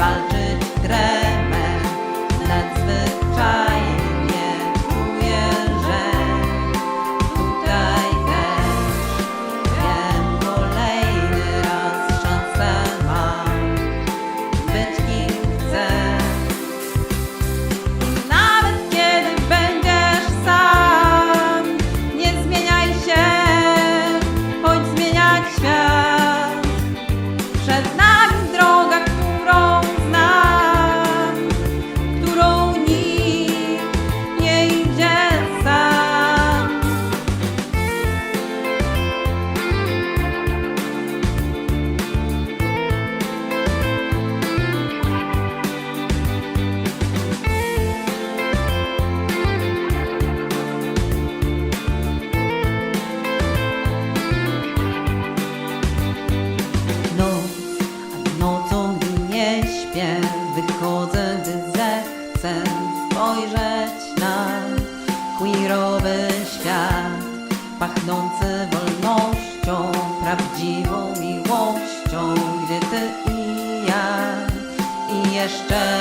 Wald. chcę spojrzeć na queerowy świat, pachnący wolnością, prawdziwą miłością, gdzie ty i ja i jeszcze